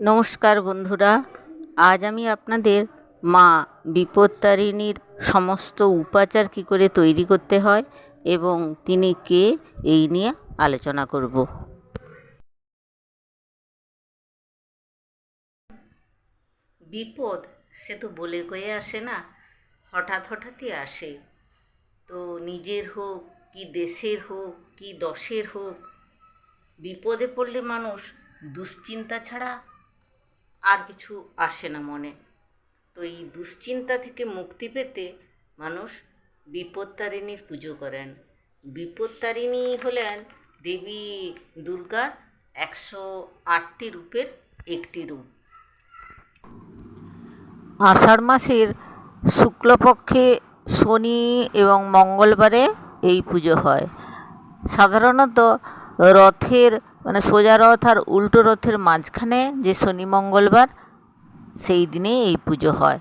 নমস্কার বন্ধুরা, আজ আমি আপনাদের মা বিপত্তারিণীর সমস্ত উপাচার কী করে তৈরি করতে হয় এবং তিনি কে এই নিয়ে আলোচনা করব। বিপদ, সে তো বলে কয়ে আসে না, হঠাৎ হঠাৎই আসে। তো নিজের হোক, কি দেশের হোক, কি দশের হোক, বিপদে পড়লে মানুষ দুশ্চিন্তা ছাড়া আর কিছু আসে না মনে। তো এই দুশ্চিন্তা থেকে মুক্তি পেতে মানুষ বিপত্তারিণীর পুজো করেন। বিপত্তারিণী হলেন দেবী দুর্গার একশো আটটি রূপের একটি রূপ। আষাঢ় মাসের শুক্লপক্ষে শনি এবং মঙ্গলবারে এই পুজো হয়। সাধারণত রথের মানে সোজা রথ আর উল্টো রথের মাঝখানে যে শনি মঙ্গলবার, সেই দিনে এই পুজো হয়।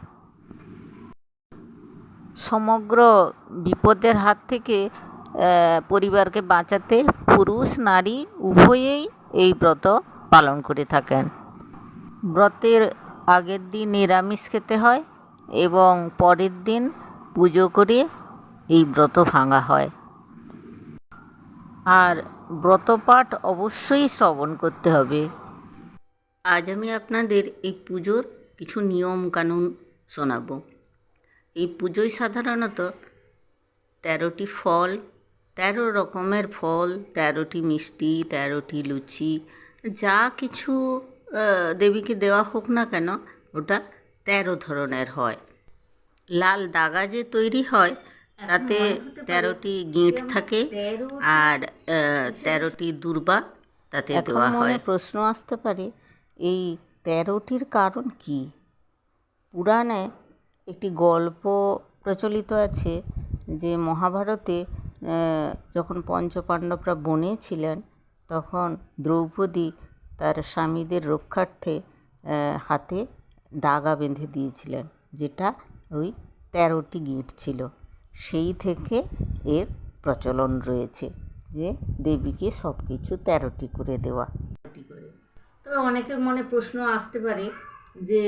সমগ্র বিপদের হাত থেকে পরিবারকে বাঁচাতে পুরুষ, নারী উভয়েই এই ব্রত পালন করে থাকেন। ব্রতের আগের দিন নিরামিষ খেতে হয় এবং পরের দিন পুজো করে এই ব্রত ভাঙা হয়। আর ব্রতপাঠ অবশ্যই শ্রবণ করতে হবে। আজ আমি আপনাদের এই পুজোর কিছু নিয়ম কানুন শোনাবো। এই পুজোয় সাধারণত তেরোটি ফল, তেরো রকমের ফল, তেরোটি মিষ্টি, তেরোটি লুচি, যা কিছু দেবীকে দেওয়া হোক না কেন, ওটা তেরো ধরনের হয়। লাল দাগা যে তৈরি হয় তাতে তেরোটি গিঁট থাকে আর তেরোটি দুর্বা তাতে দেওয়া হয়। প্রশ্ন আসতে পারে এই তেরোটির কারণ কি? পুরাণে একটি গল্প প্রচলিত আছে যে মহাভারতে যখন পঞ্চপাণ্ডবরা বনে ছিলেন তখন দ্রৌপদী তার স্বামীদের রক্ষার্থে হাতে দাগা বেঁধে দিয়েছিলেন যেটা ওই তেরোটি গিঁট ছিল। সেই থেকে এর প্রচলন রয়েছে যে দেবীকে সব কিছু তেরোটি করে দেওয়া। তবে অনেকের মনে প্রশ্ন আসতে পারে যে,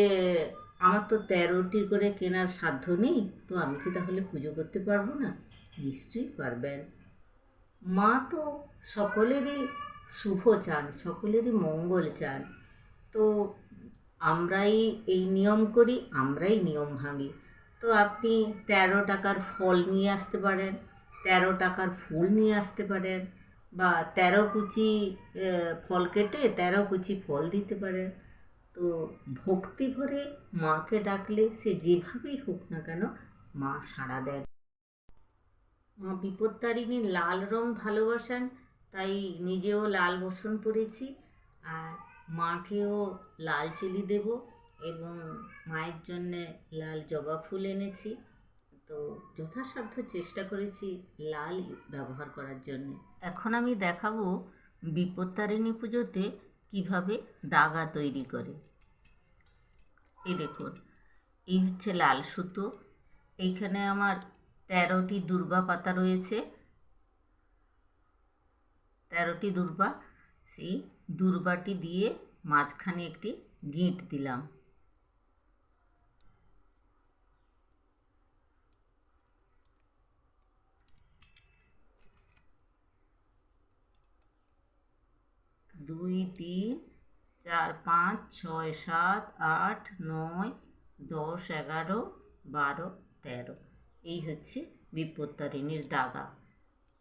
আমার তো তেরোটি করে কেনার সাধ্য নেই, তো আমি কি তাহলে পুজো করতে পারব না? নিশ্চয়ই পারবেন। মা তো সকলেরই শুভ চান, সকলেরই মঙ্গল চান। তো আমরাই এই নিয়ম করি, আমরাই নিয়ম ভাঙি। তো আপনি তেরো টাকার ফল নিয়ে আসতে পারেন, তেরো টাকার ফুল নিয়ে আসতে পারেন বা তেরো কুচি ফল কেটে তেরো কুচি ফল দিতে পারেন। তো ভক্তি ভরে মাকে ডাকলে সে যেভাবেই হোক না কেন মা সাড়া দেন। মা বিপত্তারিণী লাল রং ভালোবাসেন, তাই নিজেও লাল বসন পরেছি। আর মাকেও লাল চিলি দেব। এবং মায়ের জন্যে লাল জবা ফুল এনেছি। তো যথাসাধ্য চেষ্টা করেছি লাল ব্যবহার করার জন্য। এখন আমি দেখাবো বিপত্তারিণী পুজোতে কীভাবে দাগা তৈরি করে। এই দেখুন, এই হচ্ছে লাল সুতো। এইখানে আমার তেরোটি দুর্বা পাতা রয়েছে। তেরোটি দুর্বা, সেই দুর্বাটি দিয়ে মাঝখানে একটি গিঁট দিলাম। দুই, তিন, চার, পাঁচ, ছয়, সাত, আট, নয়, দশ, এগারো, বারো, তেরো। এই হচ্ছে বিপত্তারিণীর দাগা।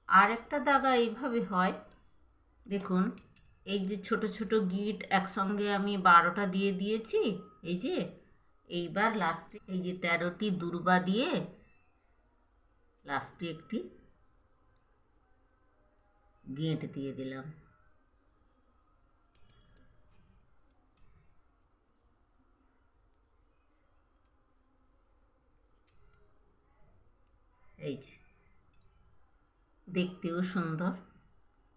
আর একটা দাগা এইভাবে হয়, দেখুন, এই যে ছোট ছোট গিট একসঙ্গে আমি বারোটা দিয়ে দিয়েছি, এই যে, এইবার লাস্টে এই যে তেরোটি দুর্বা দিয়ে লাস্টে একটি গেঁট দিয়ে দিলাম। এই যে। দেখতেও সুন্দর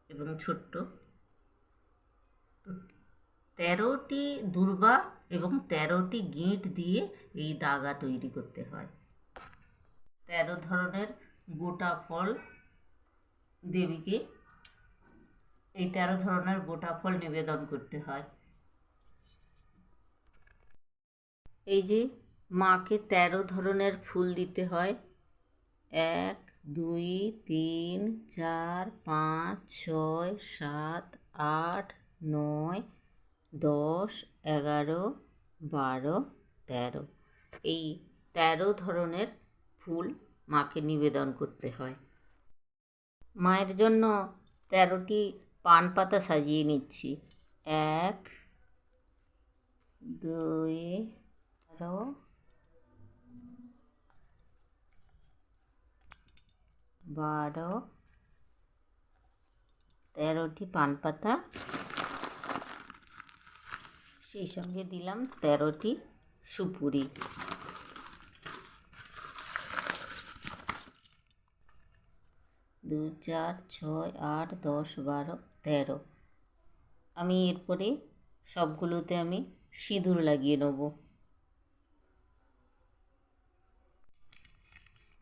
এবং ছোট্ট। তেরোটি দুর্বা এবং তেরোটি গিঁট দিয়ে এই দাগা তৈরি করতে হয়। তেরো ধরনের গোটা ফল দেবীকে এই তেরো ধরনের গোটা ফল নিবেদন করতে হয়। এই যে মাকে তেরো ধরনের ফুল দিতে হয়। এক, দুই, তিন, চার, পাঁচ, ছয়, সাত, আট, নয়, দশ, এগারো, বারো, তেরো। এই তেরো ধরনের ফুল মাকে নিবেদন করতে হয়। মায়ের জন্য তেরোটি পান পাতা সাজিয়ে নিচ্ছি। এক, দুই তেরো বারো, তেরোটি পান পাতা সেই সঙ্গে দিলাম তেরোটি সুপুরি। দু চার, ছয়, আট, দশ, বারো, তেরো। আমি এরপরে সবগুলোতে আমি সিঁদুর লাগিয়ে নেব।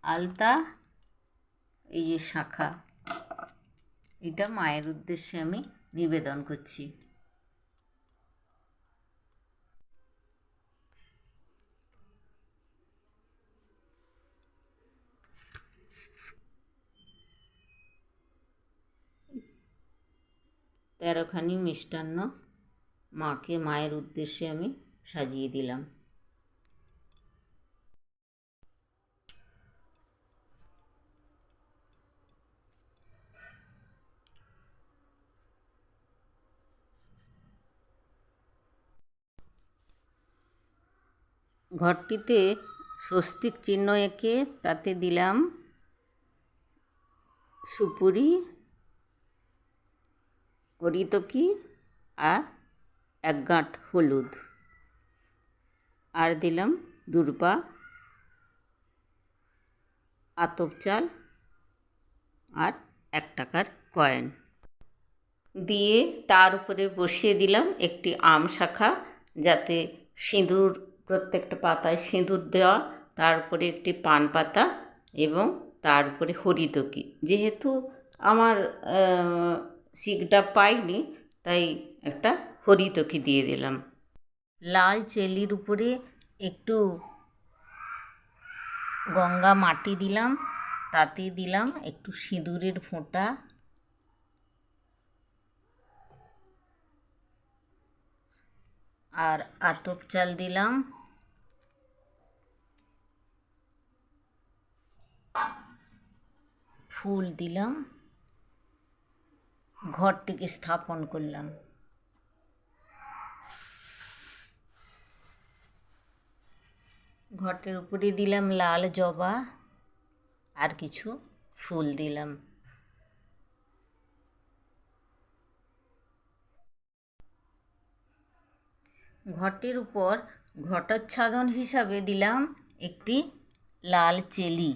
আলতা এই যে শাখা, এটা মায়ের উদ্দেশ্যে আমি নিবেদন করছি। তেরোখানি মিষ্টান্ন মাকে মায়ের উদ্দেশ্যে আমি সাজিয়ে দিলাম। ঘরটিতে স্বস্তিক চিহ্ন এঁকে তাতে দিলাম সুপুরি হরিতকি আর এক গাঁট হলুদ। আর দিলাম দূর্বা, আতপ চাল আর এক টাকার কয়েন। দিয়ে তার উপরে বসিয়ে দিলাম একটি আম শাখা যাতে সিঁদুর প্রত্যেকটা পাতায় সিঁদুর দেওয়া তারপরে একটি পান পাতা এবং তারপরে হরিতকি যেহেতু আমার শিকটা পাইনি, তাই একটা হরিতকি দিয়ে দিলাম। লাল চেলির উপরে একটু গঙ্গা মাটি দিলাম, তাতে দিলাম একটু সিঁদুরের ফোঁটা। আর আতপ চাল দিলাম। ফুল দিলাম, ঘরটিকে স্থাপন করলাম। ঘরটির উপরে দিলাম লাল জবা, আর কিছু ফুল দিলাম। ঘরটির উপর ঘটোচ্ছাদন হিসাবে দিলাম একটি লাল চেলি।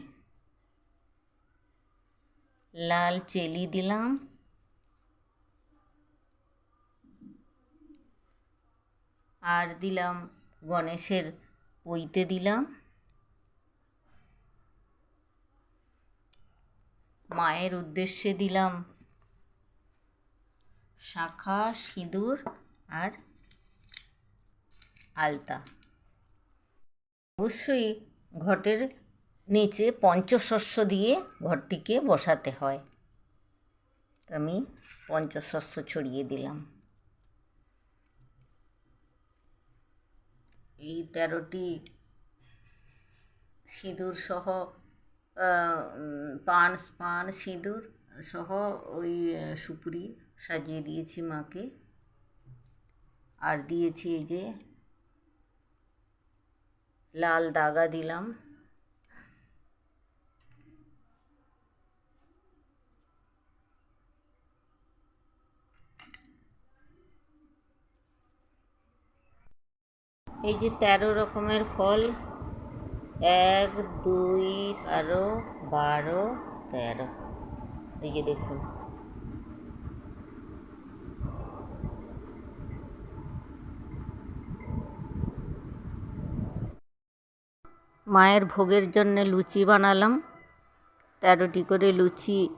লাল চেলি দিলাম। আর দিলাম গণেশের পইতে দিলাম। মায়ের উদ্দেশ্যে দিলাম শাখা, সিঁদুর আর আলতা। অবশ্যই ঘটের নিচে পঞ্চশস্য দিয়ে ঘরটিকে বসাতে হয়। আমি পঞ্চশস্য ছড়িয়ে দিলাম। এই তেরোটি সিঁদুর সহ পান পান সিঁদুর সহ ওই সুপুরি সাজিয়ে দিয়েছি মাকে। আর দিয়েছি এই যে লাল দাগা দিলাম। এই যে তেরো রকমের ফল, এক, দুই তেরো বারো, তেরো। এই যে দেখুন। মায়ের ভোগের জন্যে লুচি বানালাম। তেরোটি করে লুচি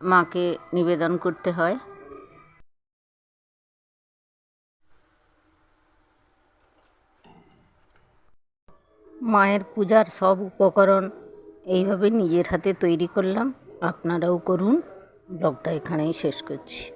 মাকে নিবেদন করতে হয়। মায়ের পূজার সব উপকরণ এইভাবে নিজের হাতে তৈরি করলাম। আপনারাও করুন। ব্লগটা এখানেই শেষ করছি।